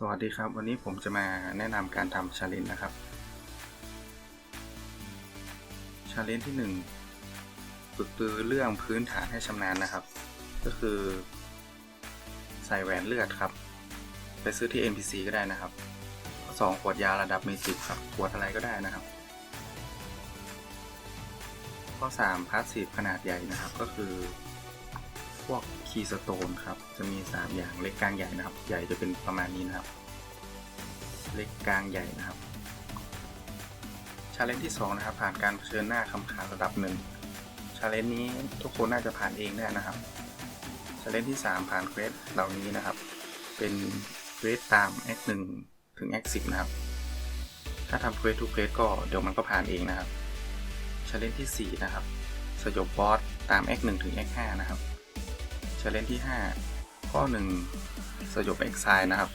สวัสดีครับ วันนี้ผมจะมาแนะนำการทำชาเลนจ์นะครับชาเลนจ์ที่1ฝึกปือเรื่องพื้นฐานให้ชำนาญนะครับ ก็คือ ใส่แหวนเลือดครับ ไปซื้อที่ NPC ก็ได้นะครับข้อสองขวดยาระดับเมจิกครับ ขวดอะไรก็ได้นะครับ ข้อ 3พาสซีฟขนาดใหญ่นะครับ ก็คือ พวก คีย์สโตนครับ จะมี 3 อย่างเล็กกลางใหญ่นะครับ ใหญ่จะเป็นประมาณนี้นะครับ เล็กกลางใหญ่นะครับชาเลนจ์ที่ 2 นะครับ ผ่านการเผชิญหน้าคำขาดระดับหนึ่งชาเลนจ์นี้ทุกคนน่าจะผ่านเองได้นะครับชาเลนจ์ที่ 3 ผ่านเควสเหล่านี้นะครับ เป็นเควสตาม X 1ถึง X 10นะครับ ถ้าทำเควสทุกเควสก็เดี๋ยวมันก็ผ่านเองนะครับชาเลนจ์ที่ 4 นะครับ สยบบอสตาม X 1ถึง X 5นะครับ ชาเลนที่ 5 ข้อ 1 สยบ e x i l e นะครับ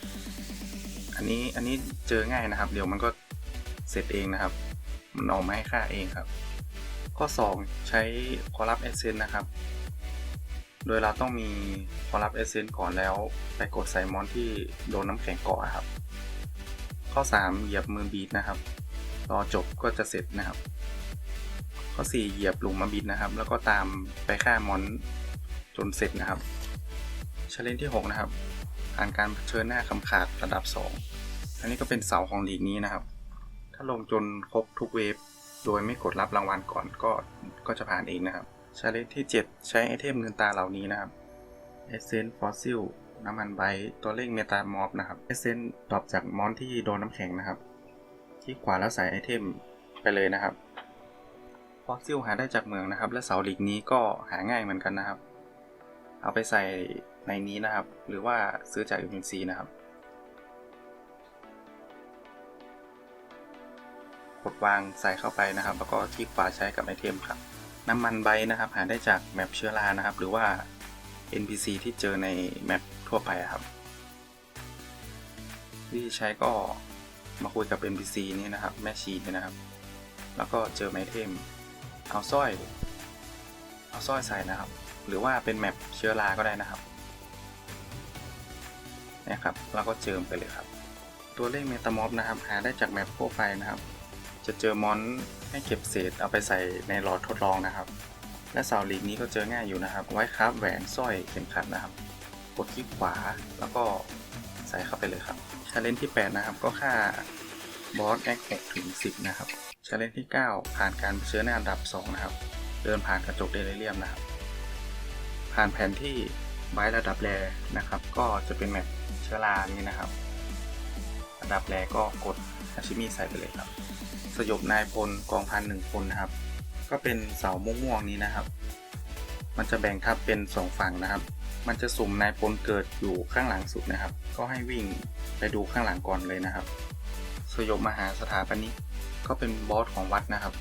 อันนี้อันนี้เจอง่ายนะครับ เดี๋ยวมันก็เสร็จเองนะครับ มันออกมาให้ค่าเองครับ ข้อ 2 ใช้ corrupt essence นะครับ โดยเราต้องมี corrupt essence ก่อนแล้วไปกดใส่มอนที่โดนน้ำแข็งเกาะครับ ข้อ 3 เหยียบมือบีดนะครับ รอจบก็จะเสร็จนะครับข้อ 4 เหยียบหลุมมาบิดนะครับ แล้วก็ตามไปฆ่ามอน จนเสร็จนะครับชาเลนที่ 6 นะครับ ผ่านการเผชิญหน้าคำขาดระดับ 2 อันนี้ก็เป็นเสาของลีกนี้นะครับ ถ้าลงจนครบทุกเวฟโดยไม่กดรับรางวัลก่อนก็ก็จะผ่านเองนะครับชาเลนที่ 7 ใช้ไอเทมเงินตาเหล่านี้นะครับ Essence Fossil น้ำมันไบต์ตัวเลขเมตามอฟนะครับ Essence ดรอปจากมอนที่โดนน้ำแข็งนะครับ ที่ขวาแล้วใส่ไอเทมไปเลยนะครับฟอสซิลหาได้จากเมืองนะครับ และเสาหลีกนี้ก็หาง่ายเหมือนกันนะครับ เอาไปใส่ในนี้นะครับ หรือว่าซื้อจาก UNC นะครับ กดวางใส่เข้าไปนะครับ แล้วก็คลิกขวาใช้กับไอเทมครับ น้ำมันไบนะครับ หาได้จากแมปเชื้อรานะครับ หรือว่า NPC ที่เจอในแมปทั่วไปครับวิธีใช้ก็มาคุยกับ NPC นี่นะครับ แม่ชีนี่นะครับ แล้วก็เจอไอเทมเอาสร้อย เอาสร้อยใส่นะครับ หรือว่าเป็นแมปเชื้อราก็ได้นะครับนี่ยครับแล้วก็เจิมไปเลยครับ ตัวเลขเมตามอฟนะครับ หาได้จากแมปทั่วไปนะครับ จะเจอมอนให้เก็บเศษเอาไปใส่ในหลอดทดลองนะครับ และเสาลีกนี้ก็เจอง่ายอยู่นะครับ ไว้ครับแหวนสร้อยเข็มขัดนะครับ กดคลิกขวาแล้วก็ใส่เข้าไปเลยครับชาเลนจ์ที่ 8 นะครับ ก็ค่าบอสแอค6ถึง 10 นะครับชาเลนจ์ที่ 9 ผ่านการเผชิญหน้าอันดับ 2 นะครับ เดินผ่านกระจกเดลิเรียมนะครับ ผ่านแผนที่ไบต์ระดับแรนะครับ ก็จะเป็นแมปเชื้อรานี้นะครับ ระดับแรก็กดอาชิมิใส่ไปเลยครับ สยบนายพลกองพันหนึ่งคนนะครับ ก็เป็นเสาม่วงๆนี้นะครับ มันจะแบ่งทับเป็น 2 ฝั่งนะครับ มันจะสุ่มนายพลเกิดอยู่ข้างหลังสุดนะครับ ก็ให้วิ่งไปดูข้างหลังก่อนเลยนะครับ สยบมหาสถาปนิกก็เป็นบอสของวัดนะครับ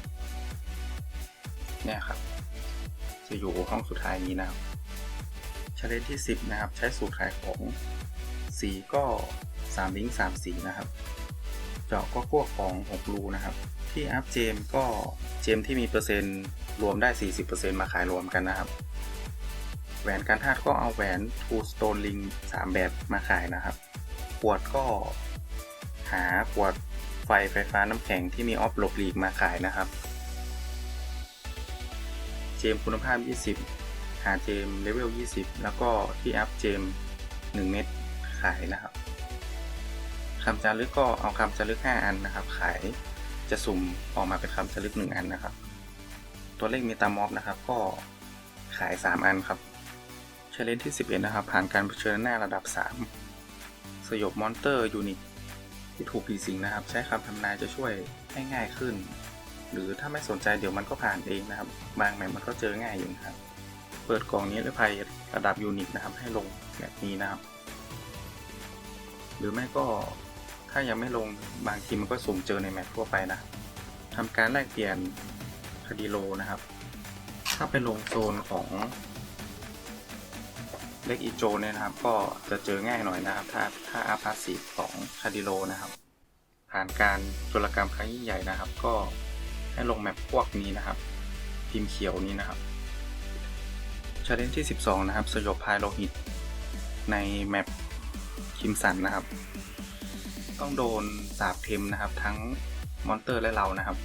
เนี่ยครับ จะอยู่ห้องสุดท้ายนี้นะครับ ชาเลนจ์ที่ 10 นะครับ ใช้สูตรขายของสีก็3ลิงก์3สีนะครับ เจาะก็พวกของ6รูนะครับ ที่อัพเจมก็เจมที่มีเปอร์เซ็นต์รวมได้ 40%มาขายรวมกันนะครับ แหวนการธาตุก็เอาแหวน Two Stone Ring 3 แบบมาขายนะครับ ขวดก็หาขวดไฟไฟฟ้าน้ำแข็งที่มีออฟหลบหลีกมาขายนะครับ เจมคุณภาพ 20 หาเจมเลเวล 20 แล้วก็ที่อัพเจม 1 เม็ดขายนะครับคำจารึกก็เอาคำจารึก 5 อันนะครับ ขายจะสุ่มออกมาเป็นคำจารึก 1 อันนะครับ ตัวเลขเมตามอฟนะครับ ก็ขาย 3 อันครับเชลเลนที่ 11 นะครับ ผ่านการเผชิญหน้าระดับ 3 สยบมอนเตอร์ยูนิตที่ถูกผีสิงนะครับ ใช้คำทำนายจะช่วยให้ง่ายขึ้น หรือถ้าไม่สนใจเดี๋ยวมันก็ผ่านเองนะครับ บางแมปมันก็เจอง่ายอยู่นะครับ เปิดกล่องนี้ด้วยภัยระดับยูนิตนะครับ ให้ลงแบบนี้นะครับ หรือไม่ก็ถ้ายังไม่ลงบางทีมันก็สุ่มเจอในแมปทั่วไปนะทำการแลกเปลี่ยนคดีโลนะครับ ถ้าไปลงโซนของเล็กอีโจเนี่ยนะครับ ก็จะเจอง่ายหน่อยนะครับ ถ้าถ้าอาพาสีของคาดิโลนะครับ ผ่านการโจรกรรมครั้งยิ่งใหญ่นะครับ ก็ให้ลงแมปพวกนี้นะครับ พิมพ์เขียวนี้นะครับ ชาเลนจ์ที่ 12 นะครับ สยบพายโลหิต ในแมปคิมสันนะครับ ต้องโดนสาบเทมนะครับ ทั้งมอนเตอร์และเรานะครับ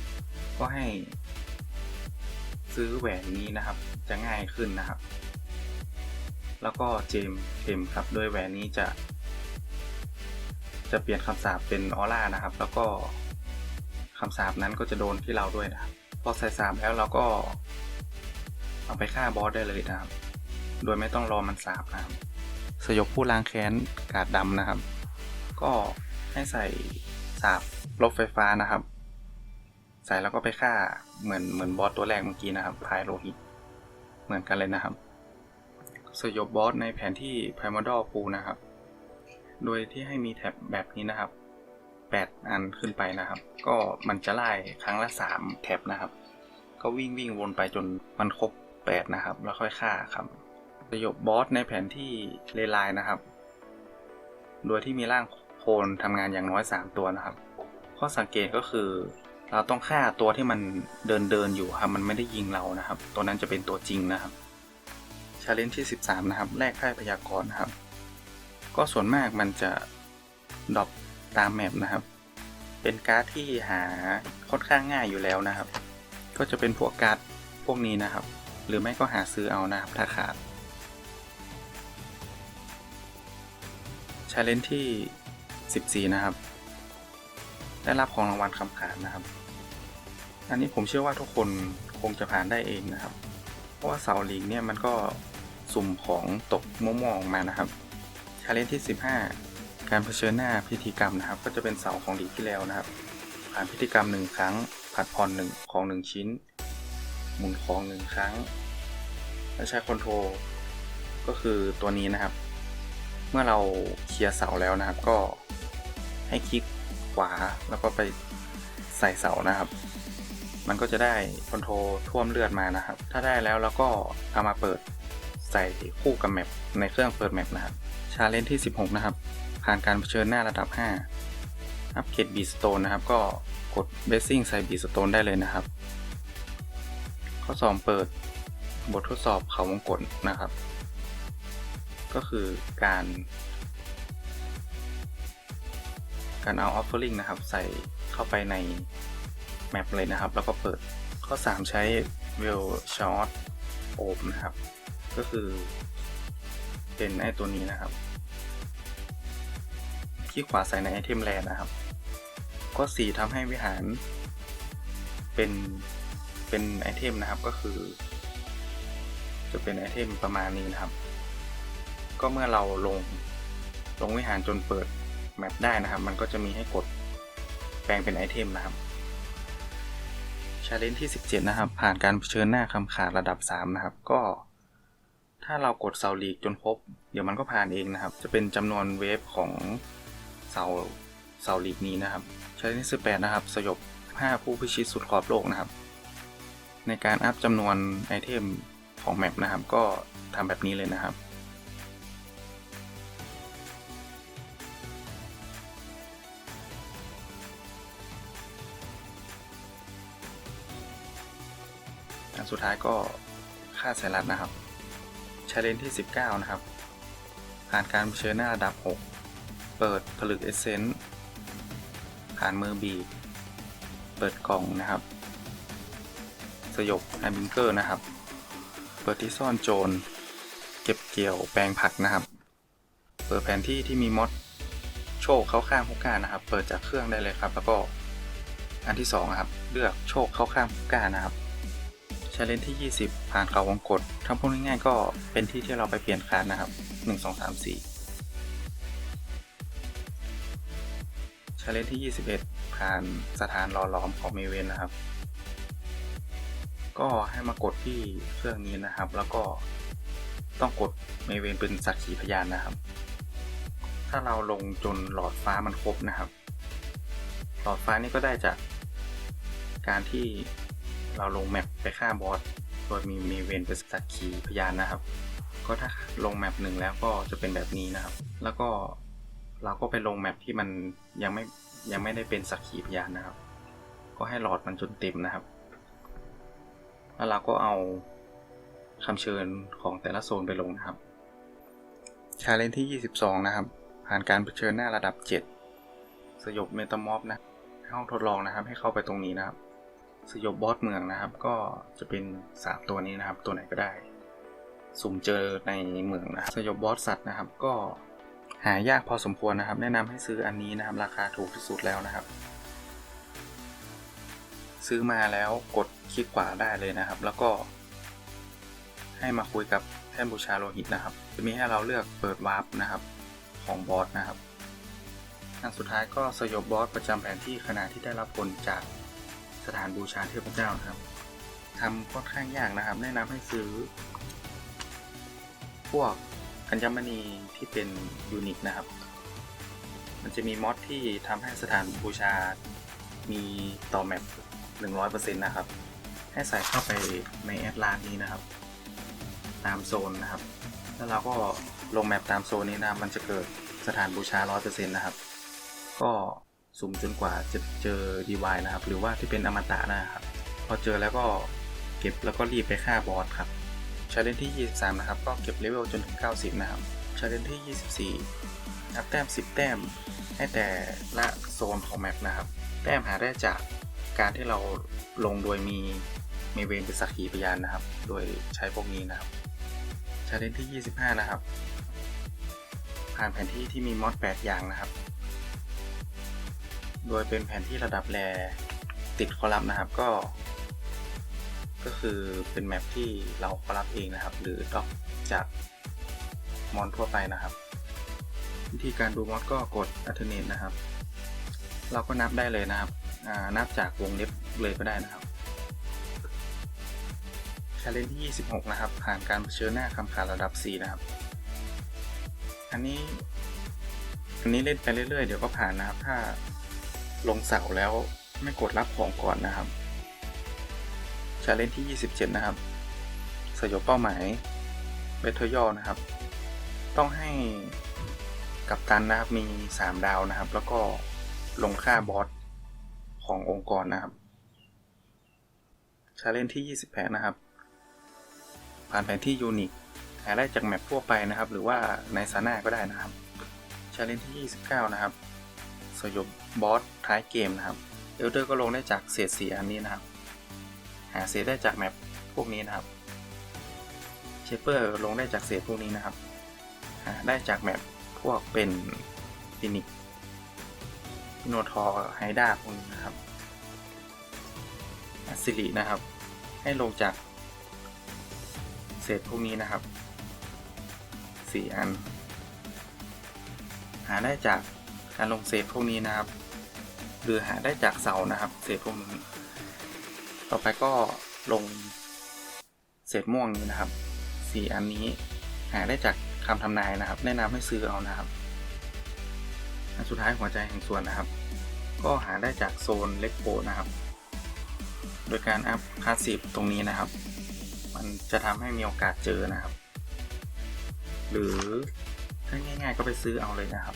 ก็ให้ ซื้อแหวนนี้นะครับ จะง่ายขึ้นนะครับ แล้วก็เจมเทมครับโดยแหวนนี้จะ จะเปลี่ยนคำสาปเป็นออร่านะครับ แล้วก็คำสาปนั้นก็จะโดนที่เราด้วยนะครับ พอใส่สาปแล้วเราก็ เอาไปฆ่าบอสได้เลยนะครับ โดยไม่ต้องรอมันสาบนะครับ สยบผู้ล้างแค้นกาดดำนะครับ ก็ให้ใส่สาบลบไฟฟ้านะครับ ใส่แล้วก็ไปฆ่าเหมือนเหมือนบอสตัวแรกเมื่อกี้นะครับพายโลหิต เหมือนกันเลยนะครับ สยบบอสในแผนที่ Primordial p o o นะครับ โดยที่ให้มีแท็บแบบนี้นะครับ 8 อันขึ้นไปนะครับ ก็มันจะไล่ครั้งละ 3 แท็บนะครับ ก็วิ่งวิ่งวนไปจนมันครบ 8 นะครับ แล้วค่อยฆ่าครับสยบบอสในแผนที่เลไลน์นะครับ โดยที่มีร่างโคลนทำงานอย่างน้อย 3 ตัวนะครับ ข้อสังเกตก็คือเราต้องฆ่าตัวที่มันเดินเดินอยู่ครับ มันไม่ได้ยิงเรานะครับ ตัวนั้นจะเป็นตัวจริงนะครับชาเลนจ์ที่ 13 นะครับ แลกไพ่พยากรณ์นะครับ ก็ส่วนมากมันจะดรอปตามแมปนะครับ เป็นการ์ดที่หาค่อนข้างง่ายอยู่แล้วนะครับ ก็จะเป็นพวกการ์ดพวกนี้นะครับ หรือไม่ก็หาซื้อเอานะครับถ้าขาดชาเลนจ์ที่ 14 นะครับ ได้รับของรางวัลคำขานนะครับ อันนี้ผมเชื่อว่าทุกคนคงจะผ่านได้เองนะครับ เพราะว่าเสาลิงเนี่ยมันก็สุ่มของตกมั่วๆออกมานะครับชาเลนจ์ที่ 15 การเผชิญหน้าพิธีกรรมนะครับ ก็จะเป็นเสาของลีกที่แล้วนะครับ ผ่านพิธีกรรมหนึ่งครั้ง ผัดผ่อนหนึ่งของหนึ่งชิ้น หมุนของหนึ่งครั้ง และใช้คอนโทรลก็คือตัวนี้นะครับ เมื่อเราเคลียร์เสาแล้วนะครับ ก็ให้คลิกขวาแล้วก็ไปใส่เสานะครับ มันก็จะได้คอนโทรลท่วมเลือดมานะครับ ถ้าได้แล้วเราก็เอามาเปิดใส่คู่กับแมปในเครื่องเปิดแมปนะครับ ชาเลนจ์ที่ 16 นะครับ ผ่านการเผชิญหน้าระดับ 5 อัปเกรดบีสโตนนะครับ ก็กดเบสซิ่งใส่บีสโตนได้เลยนะครับ ข้อสอบเปิดบททดสอบเขาวงกตนะครับ ก็คือการ การเอา offering นะครับ ใส่เข้าไปในแมปเลยนะครับ แล้วก็เปิดข้อ 3 ใช้ well shot o p e นะครับ ก็คือเป็นไอตัวนี้นะครับคลิกขวาใส่ในไอเทมแลนนะครับข้อ4ทำให้วิหารเป็น เป็นไอเทมนะครับก็คือ จะเป็นไอเทมประมาณนี้นะครับ ก็เมื่อเราลงลงวิหารจนเปิดแมปได้นะครับ มันก็จะมีให้กดแปลงเป็นไอเทมนะครับชาเลนจ์ที่ 17 นะครับ ผ่านการเผชิญหน้าคำขาดระดับ 3 นะครับ ก็ ถ้าเรากดเสาลีกจนครบ เดี๋ยวมันก็ผ่านเองนะครับ จะเป็นจำนวนเวฟของเสาเสาลีกนี้นะครับชาเลนจ์ที่18 นะครับ สยบ 5 ผู้พิชิตสุดขอบโลกนะครับ ในการอัพจำนวนไอเทมของแมปนะครับ ก็ทำแบบนี้เลยนะครับ สุดท้ายก็ค่าสายรัดนะครับชาเลนจ์ที่ 19 นะครับ ผ่านการเชิญหน้าระดับ 6 เปิดผลึกเอเซนต์ผ่านมือบีบ เปิดกล่องนะครับ สยบไอบิงเกอร์นะครับ เปิดที่ซ่อนโจร เก็บเกี่ยวแปลงผักนะครับ เปิดแผนที่ที่มีมอดโชคเข้าข้างผู้กล้านะครับ เปิดจากเครื่องได้เลยครับ แล้วก็อันที่2ครับ เลือกโชคเข้าข้างผู้กล้านะครับชาเลนจ์ที่ 20 ผ่านเขาวงกดทั้งพวกง่ายๆก็เป็นที่ที่เราไปเปลี่ยนคาร์ดนะครับ 1 2 3 4ชาเลนจ์ที่ 21 ผ่านสถานหล่อหลอมของเมเวนนะครับ ก็ให้มากดที่เครื่องนี้นะครับ แล้วก็ต้องกดเมเวนเป็นสักขีพยานนะครับ ถ้าเราลงจนหลอดฟ้ามันครบนะครับ หลอดฟ้านี่ก็ได้จากการที่เราลงแมปไปฆ่าบอสโดยมีมีเวนเป็นสักขีพยานนะครับ ก็ถ้าลงแมปหนึ่งแล้วก็จะเป็นแบบนี้นะครับ แล้วก็เราก็ไปลงแมปที่มันยังไม่ยังไม่ได้เป็นสักขีพยานนะครับ ก็ให้หลอดมันจนเต็มนะครับ แล้วเราก็เอาคำเชิญของแต่ละโซนไปลงนะครับชาเลนที่ 22 นะครับ ผ่านการเผชิญหน้าระดับ 7 สยบเมตามอฟนะ ห้องทดลองนะครับ ให้เข้าไปตรงนี้นะครับ สยบบอสเมืองนะครับ ก็จะเป็นสามตัวนี้นะครับ ตัวไหนก็ได้ สุ่มเจอในเมืองนะ สยบบอสสัตว์นะครับ ก็หายากพอสมควรนะครับ แนะนำให้ซื้ออันนี้นะครับ ราคาถูกที่สุดแล้วนะครับ ซื้อมาแล้วกดคลิกขวาได้เลยนะครับ แล้วก็ให้มาคุยกับแท่นบูชาโลหิตนะครับ จะมีให้เราเลือกเปิดวาร์ปนะครับของบอสนะครับอันสุดท้ายก็สยบบอสประจำแผนที่ขณะที่ได้รับผลจากสถานบูชาเทพเจ้านะครับทำค่อนข้างยากนะครับ แนะนำให้ซื้อ พวกอัญมณีที่เป็นยูนิคนะครับ มันจะมีมอดที่ทำให้สถานบูชามีต่อแมป 100%นะครับ ให้ใส่เข้าไปในแอดลานนี้นะครับ ตามโซนนะครับ แล้วเราก็ลงแมปตามโซนนี้นะมันจะเกิดสถานบูชา 100%นะครับ ก็สุ่มจนกว่าจะเจอดีวายนะครับ หรือว่าที่เป็นอมตะนะครับ พอเจอแล้วก็เก็บแล้วก็รีบไปฆ่าบอสครับชาเลนที่ 23 นะครับ ก็เก็บเลเวลจนถึง 90 นะครับชาเลนที่ 24 นับแต้ม 10 แต้ม ให้แต่ละโซนของแมปนะครับ แต้มหาได้จาก การที่เราลงโดยมีเมเวนเป็นสักขีพยานนะครับ โดยใช้พวกนี้นะครับชาเลนที่ 25 นะครับ ผ่านแผนที่ที่มีมอด8อย่างนะครับ โดยเป็นแผนที่ระดับแรติดคอลัมน์นะครับก็ ก็คือเป็นแมปที่เราคอลัมน์เองนะครับ หรือด็อกจากมอนทั่วไปนะครับ วิธีการดูมอดก็กด alternate นะครับ เราก็นับได้เลยนะครับ นับจากวงเล็บเลยก็ได้นะครับชาเลนที่ 26 นะครับ ผ่านการเผชิญหน้าคำขาดระดับ 4 นะครับ อันนี้ อันนี้เล่นไปเรื่อยๆ เดี๋ยวก็ผ่านนะครับ ถ้าลงเสาแล้วไม่กดรับของก่อนนะครับชาเลนที่ 27 นะครับ สยบเป้าหมายเบทเทอร์ยอนะครับ ต้องให้กัปตันนะครับ มี 3 ดาวนะครับ แล้วก็ลงฆ่าบอส ขององค์กรนะครับชาเลนที่ 28 นะครับ ผ่านแผนที่ยูนิคหาได้จากแมปทั่วไปนะครับ หรือว่าในซาน่าก็ได้นะครับชาเลนที่ 29 นะครับ สยบบอสท้ายเกมนะครับเอลเดอร์ก็ลงได้จากเศษสีอันนี้นะครับ หาเศษได้จากแมปพวกนี้นะครับเชเปอร์ลงได้จากเศษพวกนี้นะครับ หาได้จากแมปพวกเป็นฟินิก โนทอไฮด้าพวกนี้นะครับสิรินะครับ ให้ลงจาก เศษพวกนี้นะครับสี่อัน หาได้จากการลงเศษพวกนี้นะครับ หรือหาได้จากเสานะครับ เศษพวกนี้ ต่อไปก็ลงเศษม่วงนี้นะครับสี่อันนี้หาได้จากคำทำนายนะครับ แนะนำให้ซื้อเอานะครับ อันสุดท้ายหัวใจแห่งส่วนนะครับ ก็หาได้จากโซนเล็กโปนะครับ โดยการอัพคาสซีฟตรงนี้นะครับ มันจะทำให้มีโอกาสเจอนะครับ หรือถ้าง่าย ๆ ก็ไปซื้อเอาเลยนะครับ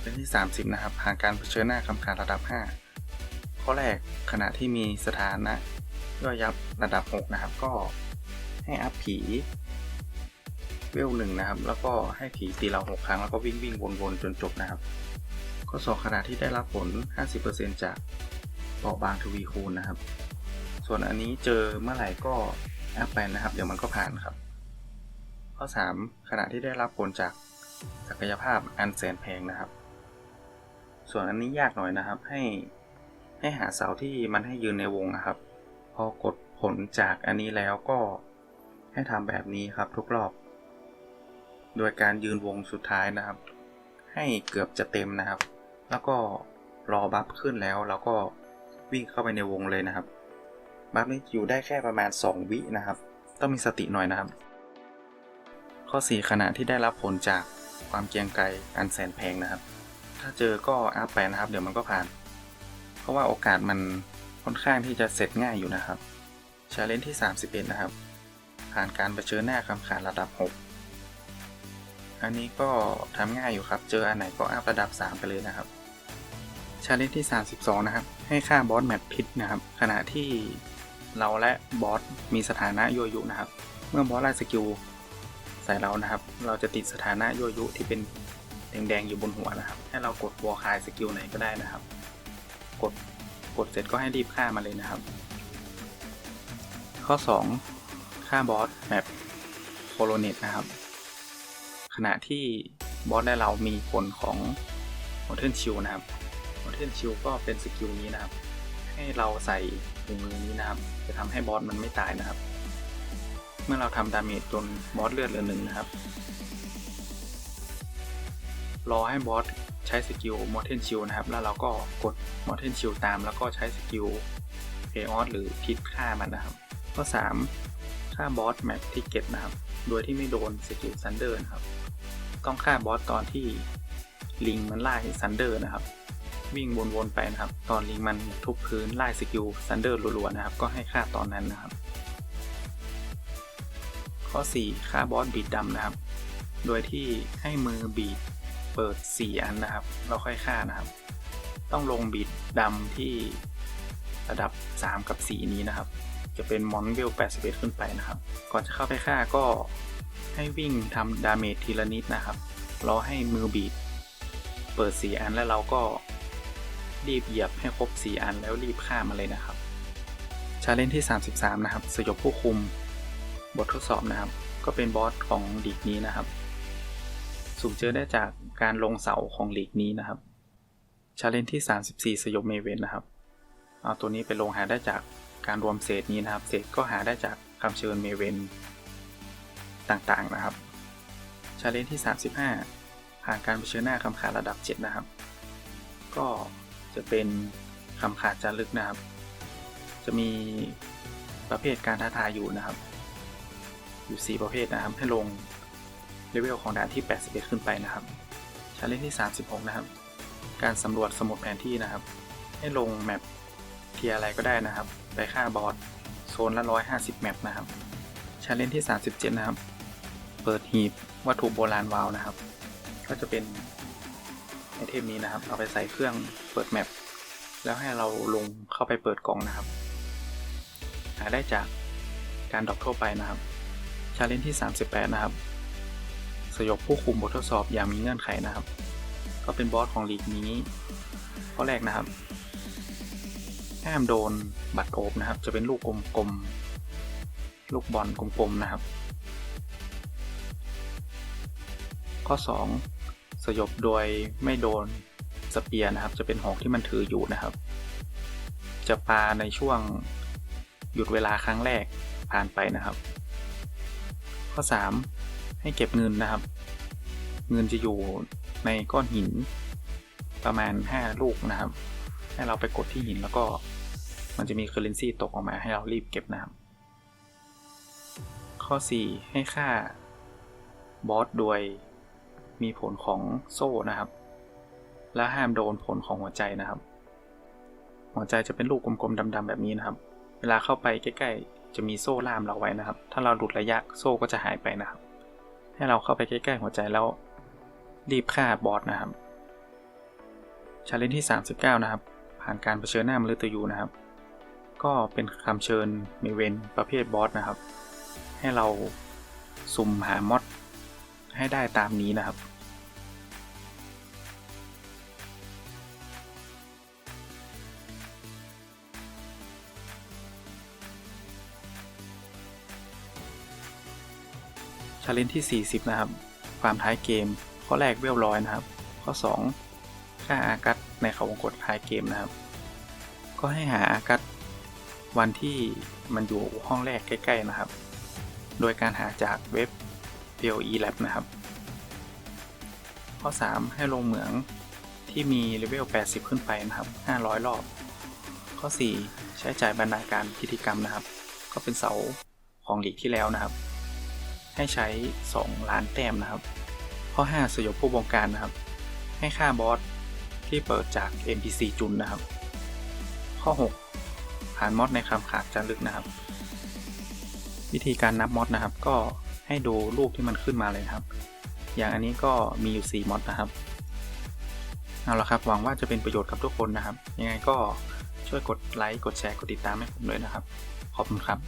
เป็นที่ 30 นะครับผ่านการเผชิญหน้าคำขาดระดับ 5 ข้อแรกขณะที่มีสถานะย่อยยับระดับ 6 นะครับ ก็ให้อัพผีเวลหนึ่งนะครับ แล้วก็ให้ผีตีเรา6ครั้งแล้วก็วิ่งวิ่งวนๆจนจบนะครับ ข้อ2ขณะที่ได้รับผล 50%จากเปราบางทวีคูณนะครับ ส่วนอันนี้เจอเมื่อไหร่ก็แอัพไปนะครับ เดี๋ยวมันก็ผ่านครับ ข้อ 3 ขณะที่ได้รับผลจากศักยภาพอันแสนแพงนะครับ ส่วนอันนี้ยากหน่อยนะครับ ให้ให้หาเสาที่มันให้ยืนในวงนะครับ พอกดผลจากอันนี้แล้วก็ให้ทำแบบนี้ครับทุกรอบ โดยการยืนวงสุดท้ายนะครับ ให้เกือบจะเต็มนะครับ แล้วก็รอบัฟขึ้นแล้วเราก็วิ่งเข้าไปในวงเลยนะครับ บัฟนี้อยู่ได้แค่ประมาณ 2 วินะครับ ต้องมีสติหน่อยนะครับ ข้อ 4 ขณะที่ได้รับผลจากความเกียงไกรอันแสนแพงนะครับ ถ้าเจอก็อัพไปนะครับ เดี๋ยวมันก็ผ่าน เพราะว่าโอกาสมันค่อนข้างที่จะเสร็จง่ายอยู่นะครับชาเลนจ์ที่ 31 นะครับ ผ่านการเผชิญหน้าคำขาดระดับ 6 อันนี้ก็ทำง่ายอยู่ครับ เจออันไหนก็อัพระดับ 3 ไปเลยนะครับ ชาเลนจ์ที่ 32 นะครับ ให้ค่าบอสแมทพิษนะครับ ขณะที่เราและบอสมีสถานะยั่วยุนะครับ เมื่อบอสไล่สกิลใส่เรานะครับ เราจะติดสถานะยั่วยุที่เป็นแดงๆอยู่บนหัวนะครับ ให้เรากดวอลคายสกิลไหนก็ได้นะครับ กดกดเสร็จก็ให้รีบฆ่ามาเลยนะครับ ข้อ 2 ฆ่าบอสแมปโคโลเนตนะครับ ขณะที่บอสได้เรามีผลของโมเทนชิลนะครับ โมเทนชิลก็เป็นสกิลนี้นะครับ ให้เราใส่ถุงมือนี้นะครับ จะทำให้บอสมันไม่ตายนะครับ เมื่อเราทำดาเมจจนบอสเลือดเหลือหนึ่งนะครับ รอให้บอสใช้สกิลมอเทนชิลนะครับ แล้วเราก็กดมอเทนชิลตาม แล้วก็ใช้สกิลเพออสหรือพิษฆ่ามันนะครับ ข้อ 3 ฆ่าบอสแมปที่เก็ตนะครับ โดยที่ไม่โดนสกิลซันเดอร์นะครับ ต้องฆ่าบอสตอนที่ลิงมันไล่ซันเดอร์นะครับ วิ่งวนๆไปนะครับ ตอนลิงมันทุบพื้นไล่สกิลซันเดอร์รัวๆนะครับ ก็ให้ฆ่าตอนนั้นนะครับ ข้อ4ฆ่าบอสบีดดำนะครับ โดยที่ให้มือบีดเปิด 4 อันนะครับแล้วค่อยฆ่านะครับ ต้องลงบีดดำที่ระดับ 3 กับ 4 นี้นะครับ จะเป็นมอนเวล81 ขึ้นไปนะครับ ก่อนจะเข้าไปฆ่าก็ให้วิ่งทำดาเมจทีละนิดนะครับรอให้มือบีดเปิด 4 อันแล้วเราก็ รีบเหยียบให้ครบ 4 อันแล้วรีบฆ่ามาเลยนะครับชาเลนจ์ที่ 33 นะครับ สยบผู้คุม บททดสอบนะครับ ก็เป็นบอสของหลีกนี้นะครับ สุ่มเจอได้จากการลงเสาของหลีกนี้นะครับชาเลนจ์ที่ 34 สยบเมเวนนะครับ เอาตัวนี้ไปลงหาได้จากการรวมเศษนี้นะครับ เศษก็หาได้จากคำเชิญเมเวนต่างๆนะครับชาเลนจ์ที่ 35 ผ่านการเผชิญหน้าคำขาดระดับ 7 นะครับ ก็ จะเป็นคำขาดจารึกนะครับ จะมีประเภทการท้าทายอยู่นะครับ อยู่ 4 ประเภทนะครับ ให้ลงเลเวลของด่านที่ 81 ขึ้นไปนะครับชาเลนจ์ที่ 36 นะครับ การสำรวจสมุดแผนที่นะครับ ให้ลงแมปเทียอะไรก็ได้นะครับ ไปฆ่าบอสโซนละ 150 แมปนะครับชาเลนจ์ที่ 37 นะครับ เปิดหีบวัตถุโบราณวาวนะครับ ก็จะเป็น ไอเทมนี้นะครับ เอาไปใส่เครื่องเปิดแมปแล้วให้เราลงเข้าไปเปิดกล่องนะครับ หาได้จากการดรอกทั่วไปนะครับชาเลนจ์ที่ 38 นะครับ สยบผู้คุมบททดสอบอย่างมีเงื่อนไขนะครับ ก็เป็นบอสของลีกนี้ข้อแรกนะครับ ห้ามโดนบัตรโอบนะครับ จะเป็นลูกกลมๆ ลูกบอลกลมๆนะครับ ข้อ 2 สยบโดยไม่โดนสเปียร์นะครับ จะเป็นหอกที่มันถืออยู่นะครับ จะปาในช่วงหยุดเวลาครั้งแรกผ่านไปนะครับ ข้อ 3 ให้เก็บเงินนะครับ เงินจะอยู่ในก้อนหินประมาณ 5 ลูกนะครับ ให้เราไปกดที่หินแล้วก็มันจะมีเคอร์เรนซีตกออกมาให้เรารีบเก็บนะครับ ข้อ 4 ให้ค่าบอสโดย มีผลของโซ่นะครับ และห้ามโดนผลของหัวใจนะครับ หัวใจจะเป็นลูกกลมๆดำๆแบบนี้นะครับ เวลาเข้าไปใกล้ๆ จะมีโซ่ล่ามเราไว้นะครับ ถ้าเราหลุดระยะโซ่ก็จะหายไปนะครับ ให้เราเข้าไปใกล้ๆหัวใจแล้วรีบฆ่าบอสนะครับชาเลนจ์ที่ 39 นะครับ ผ่านการเผชิญหน้ามฤตยูนะครับ ก็เป็นคำเชิญเมเวนประเภทบอสนะครับ ให้เราสุ่มหามอ ให้ได้ตามนี้นะครับชาเลนจ์ที่ 40 นะครับ ความท้ายเกม ข้อแรกเวลร้อยนะครับ ข้อ 2 ค่าอากัสในเขาวงกตท้ายเกมนะครับ ก็ให้หาอากัสวันที่มันอยู่ห้องแรกใกล้ ๆนะครับ โดยการหาจากเว็บ POE Lab นะครับ ข้อ 3 ให้ลงเหมืองที่มีเลเวล 80 ขึ้นไปนะครับ 500 รอบ ข้อ 4 ใช้จ่ายบรรณาการพิธีกรรมนะครับ ก็เป็นเสาของหลีกที่แล้วนะครับ ให้ใช้ 2 ล้านแต้มนะครับ ข้อ 5 สยบผู้บงการนะครับ ให้ค่าบอสที่เปิดจาก NPC จุนนะครับ ข้อ 6 ผ่านมอดในคำขาดจารึกนะครับ วิธีการนับมอดนะครับก็ ให้ดูรูปที่มันขึ้นมาเลยครับ อย่างอันนี้ก็มีอยู่ 4มอดนะครับ เอาละครับ หวังว่าจะเป็นประโยชน์กับทุกคนนะครับ ยังไงก็ช่วยกดไลค์ กดแชร์ กดติดตามให้ผมด้วยนะครับ ขอบคุณครับ